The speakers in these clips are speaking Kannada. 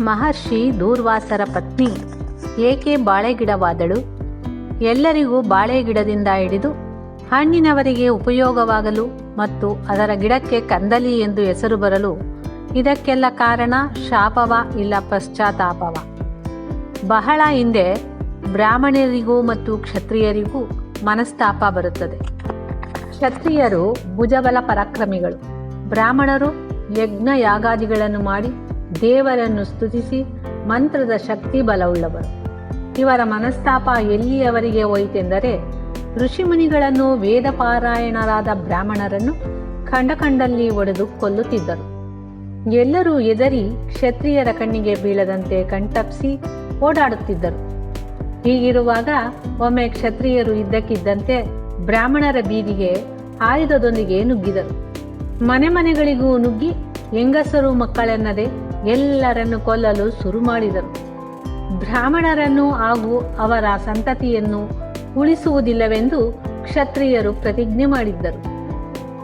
ಮಹರ್ಷಿ ದೂರ್ವಾಸರ ಪತ್ನಿ ಏಕೆ ಬಾಳೆಗಿಡವಾದಳು? ಎಲ್ಲರಿಗೂ ಬಾಳೆ ಗಿಡದಿಂದ ಹಿಡಿದು ಹಣ್ಣಿನವರಿಗೆ ಉಪಯೋಗವಾಗಲು ಮತ್ತು ಅದರ ಗಿಡಕ್ಕೆ ಕಂದಲಿ ಎಂದು ಹೆಸರು ಬರಲು ಇದಕ್ಕೆಲ್ಲ ಕಾರಣ ಶಾಪವ ಇಲ್ಲ ಪಶ್ಚಾತ್ತಾಪವ. ಬಹಳ ಹಿಂದೆ ಬ್ರಾಹ್ಮಣರಿಗೂ ಮತ್ತು ಕ್ಷತ್ರಿಯರಿಗೂ ಮನಸ್ತಾಪ ಬರುತ್ತದೆ. ಕ್ಷತ್ರಿಯರು ಭುಜಬಲ ಪರಾಕ್ರಮಿಗಳು. ಬ್ರಾಹ್ಮಣರು ಯಜ್ಞ ಯಾಗಾದಿಗಳನ್ನು ಮಾಡಿ ದೇವರನ್ನು ಸ್ತುತಿಸಿ ಮಂತ್ರದ ಶಕ್ತಿ ಬಲವುಳ್ಳವರು. ಇವರ ಮನಸ್ತಾಪ ಎಲ್ಲಿಯವರಿಗೆ ಹೋಯಿತೆಂದರೆ, ಋಷಿಮುನಿಗಳನ್ನು ವೇದ ಪಾರಾಯಣರಾದ ಬ್ರಾಹ್ಮಣರನ್ನು ಕಂಡ ಕಂಡಲ್ಲಿ ಒಡೆದು ಕೊಲ್ಲುತ್ತಿದ್ದರು ಎಲ್ಲರೂ ಎದರಿ ಕ್ಷತ್ರಿಯರ ಕಣ್ಣಿಗೆ ಬೀಳದಂತೆ ಕಣ್ತಪ್ಪಿಸಿ ಓಡಾಡುತ್ತಿದ್ದರು. ಹೀಗಿರುವಾಗ ಒಮ್ಮೆ ಕ್ಷತ್ರಿಯರು ಇದ್ದಕ್ಕಿದ್ದಂತೆ ಬ್ರಾಹ್ಮಣರ ಬೀದಿಗೆ ಆಯುಧದೊಂದಿಗೆ ನುಗ್ಗಿದರು. ಮನೆ ಮನೆಗಳಿಗೂ ನುಗ್ಗಿ ಹೆಂಗಸರು ಮಕ್ಕಳೆನ್ನದೆ ಎಲ್ಲರನ್ನು ಕೊಲ್ಲಲು ಶುರು ಮಾಡಿದರು. ಬ್ರಾಹ್ಮಣರನ್ನು ಹಾಗೂ ಅವರ ಸಂತತಿಯನ್ನು ಉಳಿಸುವುದಿಲ್ಲವೆಂದು ಕ್ಷತ್ರಿಯರು ಪ್ರತಿಜ್ಞೆ ಮಾಡಿದ್ದರು.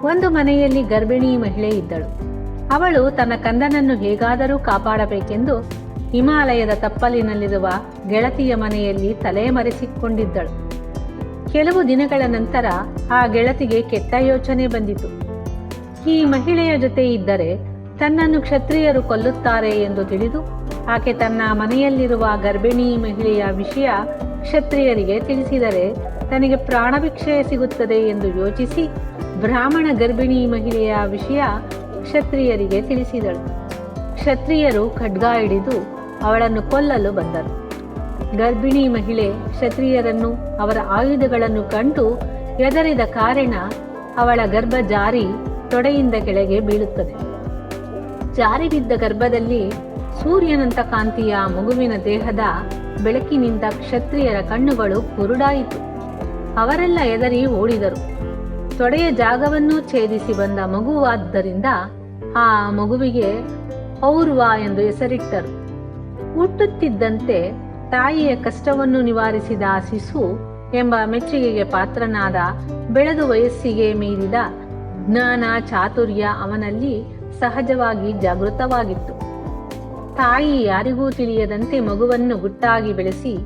ಒಂದು ಮನೆಯಲ್ಲಿ ಗರ್ಭಿಣಿ ಮಹಿಳೆ ಇದ್ದಳು. ಅವಳು ತನ್ನ ಕಂದನನ್ನು ಹೇಗಾದರೂ ಕಾಪಾಡಬೇಕೆಂದು ಹಿಮಾಲಯದ ತಪ್ಪಲಿನಲ್ಲಿರುವ ಗೆಳತಿಯ ಮನೆಯಲ್ಲಿ ತಲೆಮರೆಸಿಕೊಂಡಿದ್ದಳು ಕೆಲವು ದಿನಗಳ ನಂತರ ಆ ಗೆಳತಿಗೆ ಕೆಟ್ಟ ಯೋಚನೆ ಬಂದಿತು. ಈ ಮಹಿಳೆಯ ಜೊತೆ ಇದ್ದರೆ ತನ್ನನ್ನು ಕ್ಷತ್ರಿಯರು ಕೊಲ್ಲುತ್ತಾರೆ ಎಂದು ತಿಳಿದು ಆಕೆ ತನ್ನ ಮನೆಯಲ್ಲಿರುವ ಗರ್ಭಿಣಿ ಮಹಿಳೆಯ ವಿಷಯ ಕ್ಷತ್ರಿಯರಿಗೆ ತಿಳಿಸಿದರೆ ತನಗೆ ಪ್ರಾಣಭಿಕ್ಷೆ ಸಿಗುತ್ತದೆ ಎಂದು ಯೋಚಿಸಿ ಬ್ರಾಹ್ಮಣ ಗರ್ಭಿಣಿ ಮಹಿಳೆಯ ವಿಷಯ ಕ್ಷತ್ರಿಯರಿಗೆ ತಿಳಿಸಿದಳು. ಕ್ಷತ್ರಿಯರು ಖಡ್ಗ ಹಿಡಿದು ಅವಳನ್ನು ಕೊಲ್ಲಲು ಬಂದರು. ಗರ್ಭಿಣಿ ಮಹಿಳೆ ಕ್ಷತ್ರಿಯರನ್ನು ಅವರ ಆಯುಧಗಳನ್ನು ಕಂಡು ಹೆದರಿದ ಕಾರಣ ಅವಳ ಗರ್ಭ ಜಾರಿ ತೊಡೆಯಿಂದ ಕೆಳಗೆ ಬೀಳುತ್ತದೆ. ಜಾರಿ ಬಿದ್ದ ಗರ್ಭದಲ್ಲಿ ಸೂರ್ಯನಂತ ಕಾಂತಿಯ ಮಗುವಿನ ದೇಹದ ಬೆಳಕಿನಿಂದ ಕ್ಷತ್ರಿಯರ ಕಣ್ಣುಗಳು ಕುರುಡಾಯಿತು. ಅವರೆಲ್ಲ ಎದರಿ ಓಡಿದರು. ತೊಡೆಯ ಜಾಗವನ್ನು ಛೇದಿಸಿ ಬಂದ ಮಗುವಾದ್ದರಿಂದ ಆ ಮಗುವಿಗೆ ಔರ್ವ ಎಂದು ಹೆಸರಿಟ್ಟರು. ಹುಟ್ಟುತ್ತಿದ್ದಂತೆ ತಾಯಿಯ ಕಷ್ಟವನ್ನು ನಿವಾರಿಸಿದ ಶಿಶು ಎಂಬ ಮೆಚ್ಚುಗೆಗೆ ಪಾತ್ರನಾದ ಬೆಳೆದು ವಯಸ್ಸಿಗೆ ಮೀರಿದ ಜ್ಞಾನ ಚಾತುರ್ಯ ಅವನಲ್ಲಿ ಸಹಜವಾಗಿ ಜಾಗೃತವಾಗಿತ್ತು. ತಾಯಿ ಯಾರಿಗೂ ತಿಳಿಯದಂತೆ ಮಗುವನ್ನು ಗುಟ್ಟಾಗಿ ಬೆಳೆಸಿ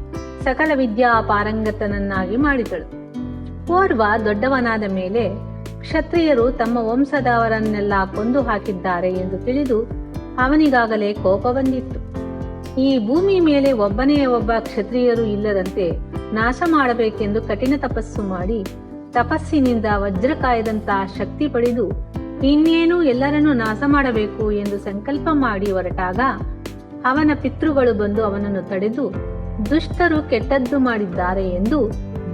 ಸಕಲ ವಿದ್ಯಾ ಪಾರಂಗತನನ್ನಾಗಿ ಮಾಡಿದಳು. ಓರ್ವ ದೊಡ್ಡವನಾದ ಮೇಲೆ ಕ್ಷತ್ರಿಯರು ತಮ್ಮ ವಂಶದವರನ್ನೆಲ್ಲ ಕೊಂದು ಹಾಕಿದ್ದಾರೆ ಎಂದು ತಿಳಿದು ಅವನಿಗಾಗಲೇ ಕೋಪ ಬಂದಿತ್ತು. ಈ ಭೂಮಿ ಮೇಲೆ ಒಬ್ಬನೇ ಒಬ್ಬ ಕ್ಷತ್ರಿಯರು ಇಲ್ಲದಂತೆ ನಾಶ ಮಾಡಬೇಕೆಂದು ಕಠಿಣ ತಪಸ್ಸು ಮಾಡಿ ತಪಸ್ಸಿನಿಂದ ವಜ್ರಕಾಯದಂತಹ ಶಕ್ತಿ ಪಡೆದು ಇನ್ನೇನು ಎಲ್ಲರನ್ನೂ ನಾಶ ಮಾಡಬೇಕು ಎಂದು ಸಂಕಲ್ಪ ಮಾಡಿ ಹೊರಟಾಗ ಅವನ ಪಿತೃಗಳು ಬಂದು ಅವನನ್ನು ತಡೆದು ದುಷ್ಟರು ಕೆಟ್ಟದ್ದು ಮಾಡಿದ್ದಾರೆ ಎಂದು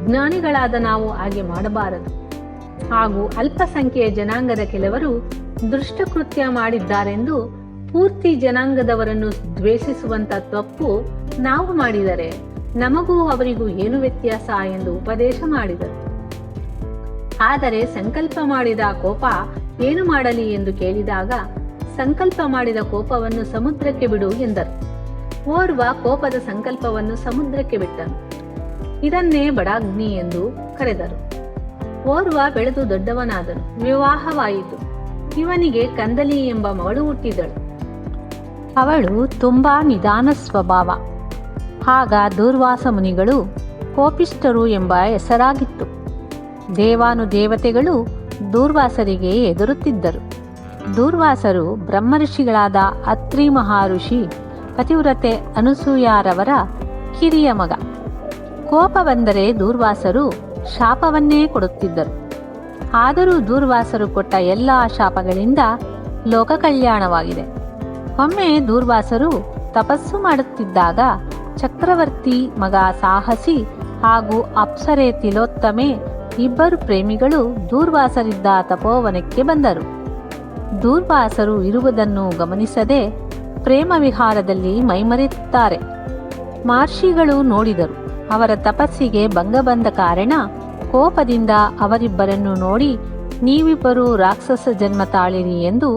ಜ್ಞಾನಿಗಳಾದ ನಾವು ಹಾಗೆ ಮಾಡಬಾರದು. ಹಾಗೂ ಅಲ್ಪಸಂಖ್ಯೆಯ ಜನಾಂಗದ ಕೆಲವರು ದುಷ್ಟಕೃತ್ಯ ಮಾಡಿದ್ದಾರೆಂದು ಪೂರ್ತಿ ಜನಾಂಗದವರನ್ನು ದ್ವೇಷಿಸುವಂತ ತಪ್ಪು ನಾವು ಮಾಡಿದರೆ ನಮಗೂ ಅವರಿಗೂ ಏನು ವ್ಯತ್ಯಾಸ ಎಂದು ಉಪದೇಶ ಮಾಡಿದರು. ಆದರೆ ಸಂಕಲ್ಪ ಮಾಡಿದ ಕೋಪ ಏನು ಮಾಡಲಿ ಎಂದು ಕೇಳಿದಾಗ ಸಂಕಲ್ಪ ಮಾಡಿದ ಕೋಪವನ್ನು ಸಮುದ್ರಕ್ಕೆ ಬಿಡು ಎಂದರು. ಓರ್ವ ಕೋಪದ ಸಂಕಲ್ಪವನ್ನು ಸಮುದ್ರಕ್ಕೆ ಬಿಟ್ಟನು. ಇದನ್ನೇ ಬಡಾಗ್ನಿ ಎಂದು ಕರೆದರು. ಓರ್ವ ಬೆಳೆದು ದೊಡ್ಡವನಾದನು. ವಿವಾಹವಾಯಿತು. ಇವನಿಗೆ ಕಂದಲಿ ಎಂಬ ಮಗಳು ಹುಟ್ಟಿದಳು. ಅವಳು ತುಂಬಾ ನಿಧಾನ ಸ್ವಭಾವ. ಆಗ ದುರ್ವಾಸ ಮುನಿಗಳು ಕೋಪಿಷ್ಠರು ಎಂಬ ಹೆಸರಾಗಿತ್ತು. ದೇವಾನುದೇವತೆಗಳು ದೂರ್ವಾಸರಿಗೆ ಎದುರುತ್ತಿದ್ದರು ದೂರ್ವಾಸರು ಬ್ರಹ್ಮಋಷಿಗಳಾದ ಅತ್ರಿ ಮಹಾಋಷಿ, ಪತಿವ್ರತೆ ಅನುಸೂಯಾರವರ ಕಿರಿಯ ಮಗ. ಕೋಪ ಬಂದರೆ ದೂರ್ವಾಸರು ಶಾಪವನ್ನೇ ಕೊಡುತ್ತಿದ್ದರು. ಆದರೂ ದೂರ್ವಾಸರು ಕೊಟ್ಟ ಎಲ್ಲ ಶಾಪಗಳಿಂದ ಲೋಕ ಕಲ್ಯಾಣವಾಗಿದೆ ಒಮ್ಮೆ ದೂರ್ವಾಸರು ತಪಸ್ಸು ಮಾಡುತ್ತಿದ್ದಾಗ ಚಕ್ರವರ್ತಿ ಮಗ ಸಾಹಸಿ ಹಾಗೂ ಅಪ್ಸರೆ ತಿಲೋತ್ತಮೆ ಇಬ್ಬರು ಪ್ರೇಮಿಗಳು ದೂರ್ವಾಸರಿದ್ದ ತಪೋವನಕ್ಕೆ ಬಂದರು. ದೂರ್ವಾಸರು ಇರುವುದನ್ನು ಗಮನಿಸದೆ ಪ್ರೇಮ ವಿಹಾರದಲ್ಲಿ ಮೈಮರೆಯುತ್ತಾರೆ. ಮಹರ್ಷಿಗಳು ನೋಡಿದರು, ಅವರ ತಪಸ್ಸಿಗೆ ಭಂಗ ಬಂದ ಕಾರಣ ಕೋಪದಿಂದ ಅವರಿಬ್ಬರನ್ನು ನೋಡಿ ನೀವಿಬ್ಬರು ರಾಕ್ಷಸ ಜನ್ಮ ತಾಳಿರಿ ಎಂದು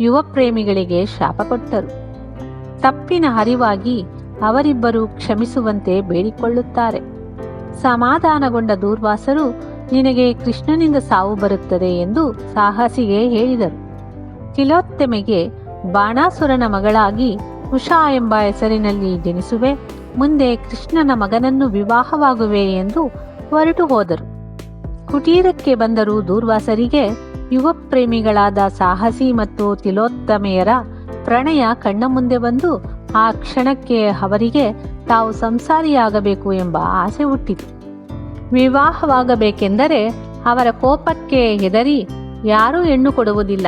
ಯುವ ಪ್ರೇಮಿಗಳಿಗೆ ಶಾಪ ಕೊಟ್ಟರು. ತಪ್ಪಿನ ಹರಿವಾಗಿ ಅವರಿಬ್ಬರು ಕ್ಷಮಿಸುವಂತೆ ಬೇಡಿಕೊಳ್ಳುತ್ತಾರೆ. ಸಮಾಧಾನಗೊಂಡ ದೂರ್ವಾಸರು ನಿನಗೆ ಕೃಷ್ಣನಿಂದ ಸಾವು ಬರುತ್ತದೆ ಎಂದು ಸಾಹಸಿಗೆ ಹೇಳಿದರು. ತಿಲೋತ್ತಮೆಗೆ ಬಾಣಾಸುರನ ಮಗಳಾಗಿ ಉಷಾ ಎಂಬ ಹೆಸರಿನಲ್ಲಿ ಜನಿಸುವೆ. ಮುಂದೆ ಕೃಷ್ಣನ ಮಗನನ್ನು ವಿವಾಹವಾಗುವೆ ಎಂದು ಹೊರಟು ಹೋದರು. ಕುಟೀರಕ್ಕೆ ಬಂದರೂ ದೂರ್ವಾಸರಿಗೆ ಯುವ ಪ್ರೇಮಿಗಳಾದ ಸಾಹಸಿ ಮತ್ತು ತಿಲೋತ್ತಮೆಯರ ಪ್ರಣಯ ಕಣ್ಣ ಮುಂದೆ ಬಂದು ಆ ಕ್ಷಣಕ್ಕೆ ಅವರಿಗೆ ತಾವು ಸಂಸಾರಿಯಾಗಬೇಕು ಎಂಬ ಆಸೆ ಹುಟ್ಟಿತು. ವಿವಾಹವಾಗಬೇಕೆಂದರೆ ಅವರ ಕೋಪಕ್ಕೆ ಹೆದರಿ ಯಾರೂ ಹೆಣ್ಣು ಕೊಡುವುದಿಲ್ಲ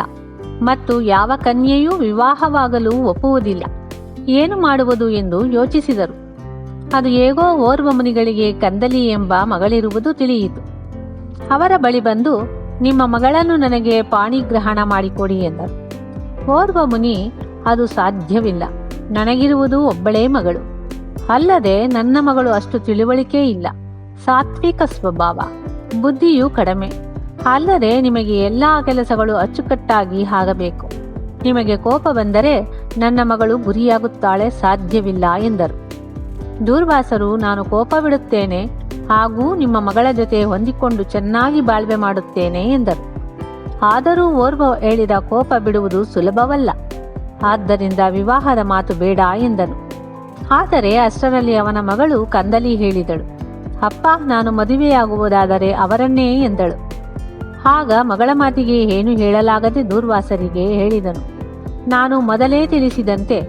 ಮತ್ತು ಯಾವ ಕನ್ಯೆಯೂ ವಿವಾಹವಾಗಲು ಒಪ್ಪುವುದಿಲ್ಲ. ಏನು ಮಾಡುವುದು ಎಂದು ಯೋಚಿಸಿದರು. ಅದು ಹೇಗೋ ಓರ್ವ ಮುನಿಗಳಿಗೆ ಕಂದಲಿ ಎಂಬ ಮಗಳಿರುವುದು ತಿಳಿಯಿತು. ಅವರ ಬಳಿ ಬಂದು, ನಿಮ್ಮ ಮಗಳನ್ನು ನನಗೆ ಪಾಣಿಗ್ರಹಣ ಮಾಡಿಕೊಡಿ ಎಂದರು. ಓರ್ವ ಮುನಿ, ಅದು ಸಾಧ್ಯವಿಲ್ಲ. ನನಗಿರುವುದು ಒಬ್ಬಳೇ ಮಗಳು. ಅಲ್ಲದೆ ನನ್ನ ಮಗಳು ಅಷ್ಟು ತಿಳುವಳಿಕೆ ಇಲ್ಲ. ಸಾತ್ವಿಕ ಸ್ವಭಾವ. ಬುದ್ಧಿಯು ಕಡಿಮೆ. ಅಲ್ಲದೆ ನಿಮಗೆ ಎಲ್ಲ ಕೆಲಸಗಳು ಅಚ್ಚುಕಟ್ಟಾಗಿ ಆಗಬೇಕು. ನಿಮಗೆ ಕೋಪ ಬಂದರೆ ನನ್ನ ಮಗಳು ಗುರಿಯಾಗುತ್ತಾಳೆ ಸಾಧ್ಯವಿಲ್ಲ ಎಂದರು. ದೂರ್ವಾಸರು, ನಾನು ಕೋಪ ಬಿಡುತ್ತೇನೆ ಹಾಗೂ ನಿಮ್ಮ ಮಗಳ ಜೊತೆ ಹೊಂದಿಕೊಂಡು ಚೆನ್ನಾಗಿ ಬಾಳ್ವೆ ಮಾಡುತ್ತೇನೆ ಎಂದರು. ಆದರೂ ಓರ್ವ ಹೇಳಿದ ಕೋಪ ಬಿಡುವುದು ಸುಲಭವಲ್ಲ. ಆದ್ದರಿಂದ ವಿವಾಹದ ಮಾತು ಬೇಡ ಎಂದನು. ಆದರೆ ಅಷ್ಟರಲ್ಲಿ ಅವನ ಮಗಳು ಕಂದಲಿ ಹೇಳಿದಳು. ಅಪ್ಪ, ನಾನು ಮದುವೆಯಾಗುವುದಾದರೆ ಅವರನ್ನೇ ಎಂದಳು. ಆಗ ಮಗಳ ಮಾತಿಗೆ ಏನು ಹೇಳಲಾಗದೆ ದೂರ್ವಾಸರಿಗೆ ಹೇಳಿದನು. ನಾನು ಮೊದಲೇ ತಿಳಿಸಿದಂತೆ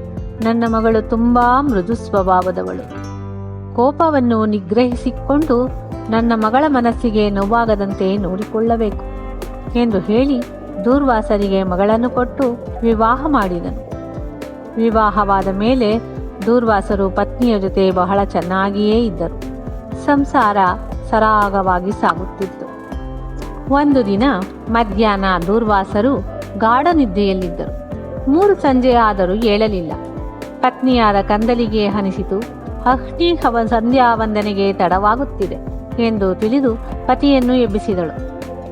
ನನ್ನ ಮಗಳು ತುಂಬಾ ಮೃದು ಸ್ವಭಾವದವಳು. ಕೋಪವನ್ನು ನಿಗ್ರಹಿಸಿಕೊಂಡು ನನ್ನ ಮಗಳ ಮನಸ್ಸಿಗೆ ನೋವಾಗದಂತೆ ನೋಡಿಕೊಳ್ಳಬೇಕು ಎಂದು ಹೇಳಿ ದೂರ್ವಾಸರಿಗೆ ಮಗಳನ್ನು ಕೊಟ್ಟು ವಿವಾಹ ಮಾಡಿದನು. ವಿವಾಹವಾದ ಮೇಲೆ ದೂರ್ವಾಸರು ಪತ್ನಿಯ ಜೊತೆ ಬಹಳ ಚೆನ್ನಾಗಿಯೇ ಇದ್ದರು. ಸಂಸಾರ ಸರಾಗವಾಗಿ ಸಾಗುತ್ತಿತ್ತು. ಒಂದು ದಿನ ಮಧ್ಯಾಹ್ನ ದೂರ್ವಾಸರು ಗಾಢ ನಿದ್ದೆಯಲ್ಲಿದ್ದರು ಮೂರು ಸಂಜೆ ಆದರೂ ಏಳಲಿಲ್ಲ. ಪತ್ನಿಯಾದ ಕಂದಲಿಗೆ ಹನಿಸಿತು ಅಹ್ನಿ ಹವ ಸಂಧ್ಯಾ ವಂದನೆಗೆ ತಡವಾಗುತ್ತಿದೆ ಎಂದು ತಿಳಿದು ಪತಿಯನ್ನು ಎಬ್ಬಿಸಿದಳು.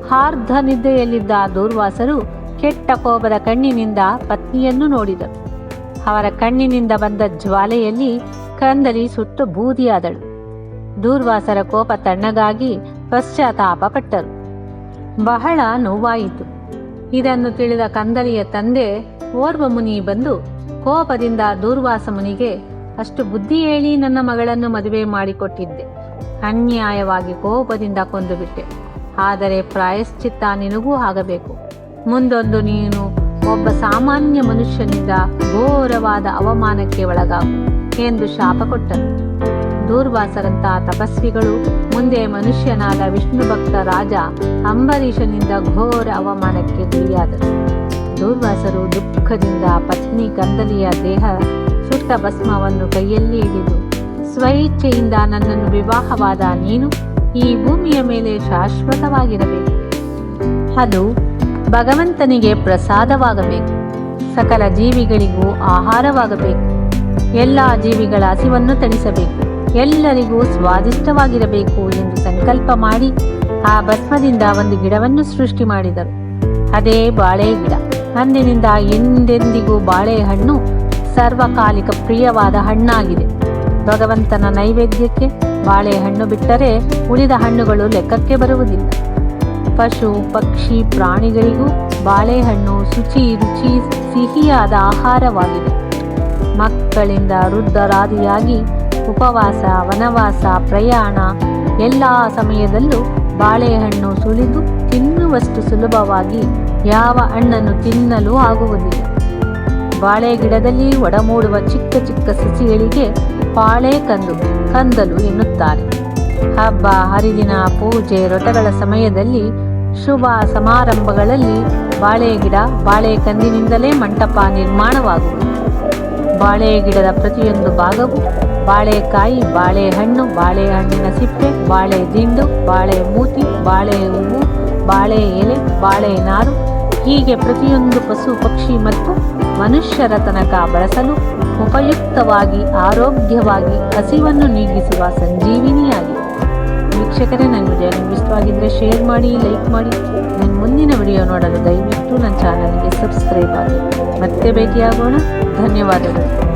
ಹಾರ್ಧ ನಿದ್ದೆಯಲ್ಲಿದ್ದ ದೂರ್ವಾಸರು ಕೆಟ್ಟ ಕೋಪದ ಕಣ್ಣಿನಿಂದ ಪತ್ನಿಯನ್ನು ನೋಡಿದರು. ಅವರ ಕಣ್ಣಿನಿಂದ ಬಂದ ಜ್ವಾಲೆಯಲ್ಲಿ ಕಂದಲಿ ಸುಟ್ಟು ಬೂದಿಯಾದಳು. ದೂರ್ವಾಸರ ಕೋಪ ತಣ್ಣಗಾಗಿ ಪಶ್ಚಾತ್ತಾಪ ಪಟ್ಟರು. ಬಹಳ ನೋವಾಯಿತು. ಇದನ್ನು ತಿಳಿದ ಕಂದಲಿಯ ತಂದೆ ಓರ್ವ ಮುನಿ ಬಂದು ಕೋಪದಿಂದ ದೂರ್ವಾಸ ಮುನಿಗೆ, ಅಷ್ಟು ಬುದ್ಧಿ ಹೇಳಿ ನನ್ನ ಮಗಳನ್ನು ಮದುವೆ ಮಾಡಿಕೊಟ್ಟಿದ್ದೆ. ಅನ್ಯಾಯವಾಗಿ ಕೋಪದಿಂದ ಕೊಂದುಬಿಟ್ಟೆ. ಆದರೆ ಪ್ರಾಯಶ್ಚಿತ್ತ ನಿನಗೂ ಆಗಬೇಕು. ಮುಂದೊಂದು ನೀನು ಒಬ್ಬ ಸಾಮಾನ್ಯ ಮನುಷ್ಯನಿಂದ ಘೋರವಾದ ಅವಮಾನಕ್ಕೆ ಒಳಗಾಗು ಎಂದು ಶಾಪ ಕೊಟ್ಟನು. ದೂರ್ವಾಸರಂತಹ ತಪಸ್ವಿಗಳು, ಮುಂದೆ ಮನುಷ್ಯನಾದ ವಿಷ್ಣು ಭಕ್ತ ರಾಜ ಅಂಬರೀಷನಿಂದ ಘೋರ ಅವಮಾನಕ್ಕೆ ಗುರಿಯಾದರು. ದೂರ್ವಾಸರು ದುಃಖದಿಂದ ಪತ್ನಿ ಕಂದಲಿಯ ದೇಹ ಸುಟ್ಟ ಭಸ್ಮವನ್ನು ಕೈಯಲ್ಲಿ ಹಿಡಿದು, ಸ್ವಇಚ್ಛೆಯಿಂದ ನನ್ನನ್ನು ವಿವಾಹವಾದ ನೀನು ಈ ಭೂಮಿಯ ಮೇಲೆ ಶಾಶ್ವತವಾಗಿರಬೇಕು. ಅದು ಭಗವಂತನಿಗೆ ಪ್ರಸಾದವಾಗಬೇಕು. ಸಕಲ ಜೀವಿಗಳಿಗೂ ಆಹಾರವಾಗಬೇಕು. ಎಲ್ಲ ಜೀವಿಗಳ ಹಸಿವನ್ನು ತಣಿಸಬೇಕು. ಎಲ್ಲರಿಗೂ ಸ್ವಾದಿಷ್ಟವಾಗಿರಬೇಕು ಎಂದು ಸಂಕಲ್ಪ ಮಾಡಿ ಆ ಭಸ್ಮದಿಂದ ಒಂದು ಗಿಡವನ್ನು ಸೃಷ್ಟಿ ಮಾಡಿದರು. ಅದೇ ಬಾಳೆ ಗಿಡ. ಅಂದಿನಿಂದ ಎಂದೆಂದಿಗೂ ಬಾಳೆಹಣ್ಣು ಸರ್ವಕಾಲಿಕ ಪ್ರಿಯವಾದ ಹಣ್ಣಾಗಿದೆ. ಭಗವಂತನ ನೈವೇದ್ಯಕ್ಕೆ ಬಾಳೆಹಣ್ಣು ಬಿಟ್ಟರೆ ಉಳಿದ ಹಣ್ಣುಗಳು ಲೆಕ್ಕಕ್ಕೆ ಬರುವುದಿಲ್ಲ. ಪಶು, ಪಕ್ಷಿ, ಪ್ರಾಣಿಗಳಿಗೂ ಬಾಳೆಹಣ್ಣು ಶುಚಿ, ರುಚಿ, ಸಿಹಿಯಾದ ಆಹಾರವಾಗಿದೆ. ಮಕ್ಕಳಿಂದ ವೃದ್ಧರಾದಿಯಾಗಿ ಉಪವಾಸ, ವನವಾಸ, ಪ್ರಯಾಣ ಎಲ್ಲ ಸಮಯದಲ್ಲೂ ಬಾಳೆಹಣ್ಣು ಸುಳಿದು ತಿನ್ನುವಷ್ಟು ಸುಲಭವಾಗಿ ಯಾವ ಹಣ್ಣನ್ನು ತಿನ್ನಲು ಆಗುವುದಿಲ್ಲ. ಬಾಳೆ ಗಿಡದಲ್ಲಿ ಒಡಮೂಡುವ ಚಿಕ್ಕ ಚಿಕ್ಕ ಸಸಿಗಳಿಗೆ ಪಾಳೆ ಕಂದು, ಕಂದಲು ಎನ್ನುತ್ತಾರೆ. ಹಬ್ಬ, ಹರಿದಿನ, ಪೂಜೆ ವ್ರತಗಳ ಸಮಯದಲ್ಲಿ ಶುಭ ಸಮಾರಂಭಗಳಲ್ಲಿ ಬಾಳೆ ಗಿಡ ಬಾಳೆ ಕಂದಿನಿಂದಲೇ ಮಂಟಪ ನಿರ್ಮಾಣವಾಗುವುದು. ಬಾಳೆ ಗಿಡದ ಪ್ರತಿಯೊಂದು ಭಾಗವು ಬಾಳೆಕಾಯಿ, ಬಾಳೆಹಣ್ಣು, ಬಾಳೆಹಣ್ಣಿನ ಸಿಪ್ಪೆ ಬಾಳೆ ದಿಂಡು ಬಾಳೆ ಮೂತಿ ಬಾಳೆ ಹೂವು ಬಾಳೆ ಎಲೆ ಬಾಳೆ ನಾರು ಹೀಗೆ ಪ್ರತಿಯೊಂದು ಪಶು, ಪಕ್ಷಿ ಮತ್ತು ಮನುಷ್ಯರ ತನಕ ಬಳಸಲು ಉಪಯುಕ್ತವಾಗಿ, ಆರೋಗ್ಯವಾಗಿ ಹಸಿವನ್ನು ನೀಗಿಸುವ ಸಂಜೀವಿನಿಯಾಗಿದೆ ವೀಕ್ಷಕರೇ, ನನ್ನ ವಿಡಿಯೋ ನಿಮ್ಗೆ ಇಷ್ಟವಾಗಿದ್ದರೆ ಶೇರ್ ಮಾಡಿ, ಲೈಕ್ ಮಾಡಿ. ನನ್ನ ಮುಂದಿನ ವಿಡಿಯೋ ನೋಡಲು ದಯವಿಟ್ಟು ನನ್ನ ಚಾನಲ್ಗೆ ಸಬ್ಸ್ಕ್ರೈಬ್ ಆಗಿ. ಮತ್ತೆ ಭೇಟಿಯಾಗೋಣ. ಧನ್ಯವಾದಗಳು.